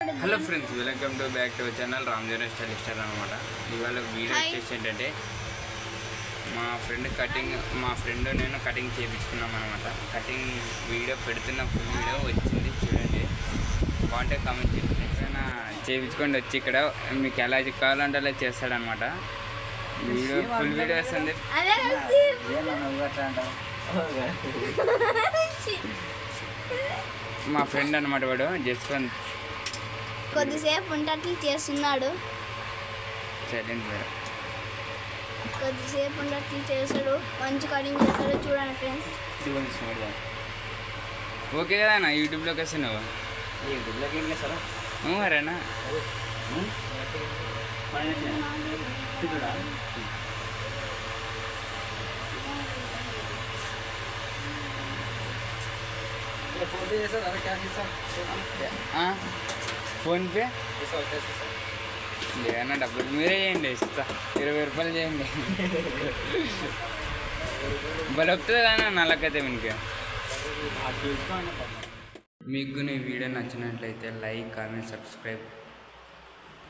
Hello friends welcome to back to channel. రామ్జోన్ style star అనమాట ఇవాళ video. వచ్చేసి ఏంటంటే మా ఫ్రెండ్ కటింగ్ మా ఫ్రెండ్ నేను కటింగ్ చేయించుకున్నాం అనమాట కటింగ్ వీడియో పెడుతున్న ఫుల్ వీడియో వచ్చింది చూడండి. బాగుంటే కామెంట్ చేయండి. ఏదైనా చేయించుకోండి వచ్చి ఇక్కడ మీకు ఎలా కావాలంటే అలా చేస్తాడనమాట వీడియో ఫుల్ వీడియో వస్తుంది మా ఫ్రెండ్ అనమాట వాడు జస్ట్ కొద్దిసేపు ఉండట్లు చేస్తున్నాడు. సైలెంట్ కొద్దిసేపు ఉండట్లు చేస్తాడు. మంచి కటింగ్ చేస్తాడు చూడండి ఫ్రెండ్స్. ఓకే కదా అన్న యూట్యూబ్లోకి వస్తున్నావు? యూట్యూబ్లోకి ఏం చేస్తారా? మరేనా ఫోన్ చేస్తారు? క్యాష్ ఇస్తాం ఆ? ఫోన్పే ఇస్తాం లేదన్నా డబ్బులు మీరే చేయండి ఇస్తా. ఇరవై రూపాయలు చేయండి. భలే వస్తుంది కానీ నల్లకైతే మీకు మీకు ఈ వీడియో నచ్చినట్లయితే లైక్ కామెంట్ సబ్స్క్రైబ్.